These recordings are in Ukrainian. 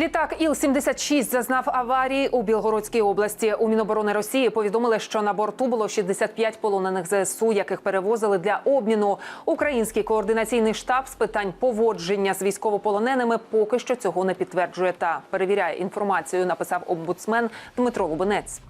Літак Іл-76 зазнав аварії у Білгородській області. У Міноборони Росії повідомили, що на борту було 65 полонених ЗСУ, яких перевозили для обміну. Український координаційний штаб з питань поводження з військовополоненими поки що цього не підтверджує та перевіряє інформацію. Написав омбудсмен Дмитро Лубенець.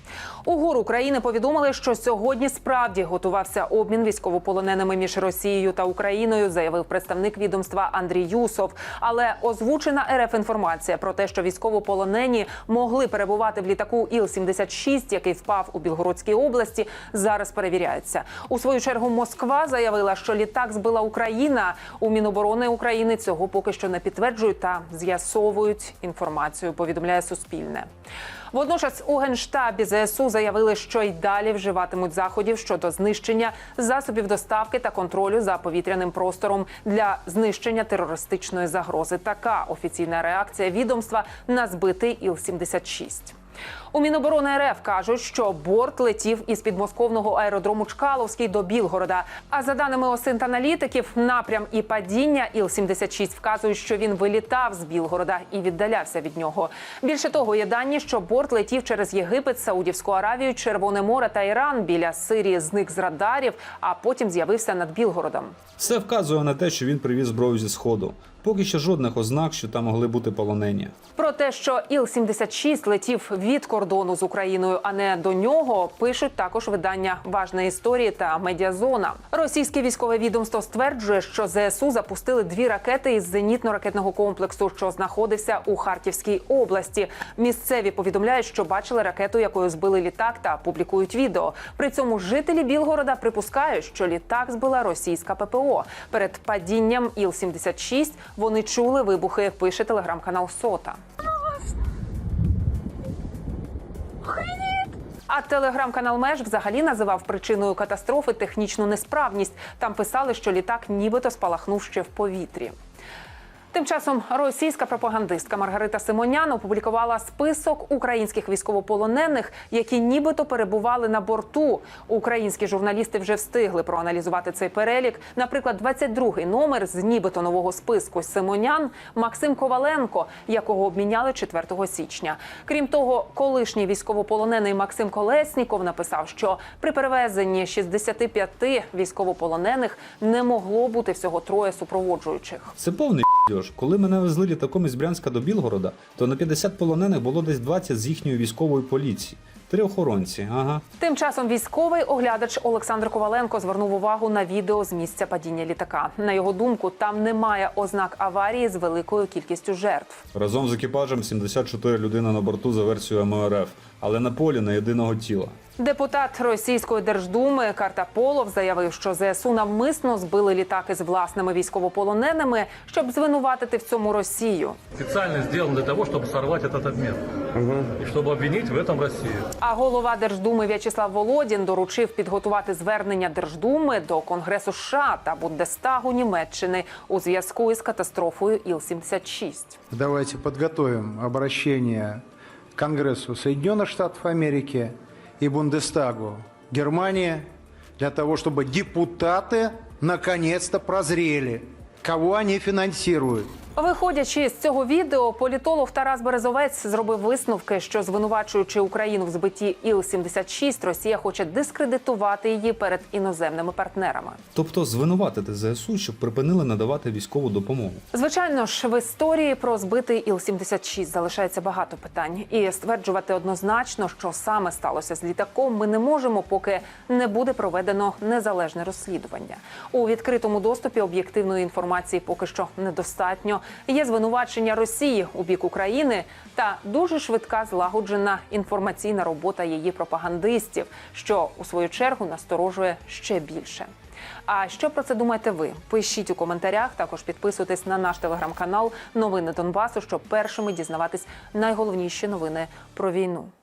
У ГУР України повідомили, що сьогодні справді готувався обмін військовополоненими між Росією та Україною, заявив представник відомства Андрій Юсов. Але озвучена РФ інформація про те, що військовополонені могли перебувати в літаку Іл-76, який впав у Білгородській області, зараз перевіряється. У свою чергу Москва заявила, що літак збила Україна. У Міноборони України цього поки що не підтверджують та з'ясовують інформацію. Повідомляє Суспільне. Водночас у генштабі ЗСУ заявили, що й далі вживатимуть заходів щодо знищення засобів доставки та контролю за повітряним простором для знищення терористичної загрози. Така офіційна реакція відомства на збитий Іл-76. У Міноборони РФ кажуть, що борт летів із підмосковного аеродрому Чкаловський до Білгорода. А за даними осинт-аналітиків, напрям і падіння Іл-76 вказують, що він вилітав з Білгорода і віддалявся від нього. Більше того, є дані, що борт летів через Єгипет, Саудівську Аравію, Червоне море та Іран біля Сирії зник з радарів, а потім з'явився над Білгородом. Все вказує на те, що він привіз зброю зі сходу. Поки що жодних ознак, що там могли бути полонені. Про те, що Іл-76 летів від кордону з Україною, а не до нього, пишуть також видання Важна історії та Медіазона. Російське військове відомство стверджує, що ЗСУ запустили дві ракети із зенітно-ракетного комплексу, що знаходився у Харківській області. Місцеві повідомляють, що бачили ракету, якою збили літак, та публікують відео. При цьому жителі Білгорода припускають, що літак збила російська ППО. Перед падінням Іл-76 вони чули вибухи. Пише телеграм-канал Сота. А телеграм-канал Меж взагалі називав причиною катастрофи технічну несправність. Там писали, що літак нібито спалахнув ще в повітрі. Тим часом російська пропагандистка Маргарита Симонян опублікувала список українських військовополонених, які нібито перебували на борту. Українські журналісти вже встигли проаналізувати цей перелік. Наприклад, 22-й номер з нібито нового списку Симонян Максим Коваленко, якого обміняли 4 січня. Крім того, колишній військовополонений Максим Колесніков написав, що при перевезенні 65 військовополонених не могло бути всього троє супроводжуючих. Це повний. Коли мене везли літаком із Брянська до Білгорода, то на 50 полонених було десь 20 з їхньої військової поліції. Три охоронці. Ага. Тим часом військовий оглядач Олександр Коваленко звернув увагу на відео з місця падіння літака. На його думку, там немає ознак аварії з великою кількістю жертв. Разом з екіпажем 74 людини на борту за версією МРФ, але на полі на єдиного тіла. Депутат російської держдуми Картаполов заявив, що ЗСУ навмисно збили літаки з власними військовополоненими, щоб звинуватити в цьому Росію. специально сделан для того, чтобы сорвать этот обмен И чтобы обвинить в этом Россию. А голова Держдуми В'ячеслав Володін доручив підготувати звернення Держдуми до Конгресу США та Бундестагу Німеччини у зв'язку із катастрофою Іл-76. Давайте подготовим обращение к Конгрессу Соединенных Штатов Америки и Бундестагу Германии для того, чтобы депутаты наконец-то прозрели, кого они финансируют. Виходячи з цього відео, політолог Тарас Березовець зробив висновки, що звинувачуючи Україну в збитті Іл-76, Росія хоче дискредитувати її перед іноземними партнерами. Тобто звинуватити ЗСУ, щоб припинили надавати військову допомогу. Звичайно ж, в історії про збитий Іл-76 залишається багато питань, і стверджувати однозначно, що саме сталося з літаком, ми не можемо, поки не буде проведено незалежне розслідування. У відкритому доступі об'єктивної інформації поки що недостатньо. Є звинувачення Росії у бік України та дуже швидка злагоджена інформаційна робота її пропагандистів, що у свою чергу насторожує ще більше. А що про це думаєте ви? Пишіть у коментарях. Також підписуйтесь на наш телеграм-канал Новини Донбасу, щоб першими дізнаватись найголовніші новини про війну.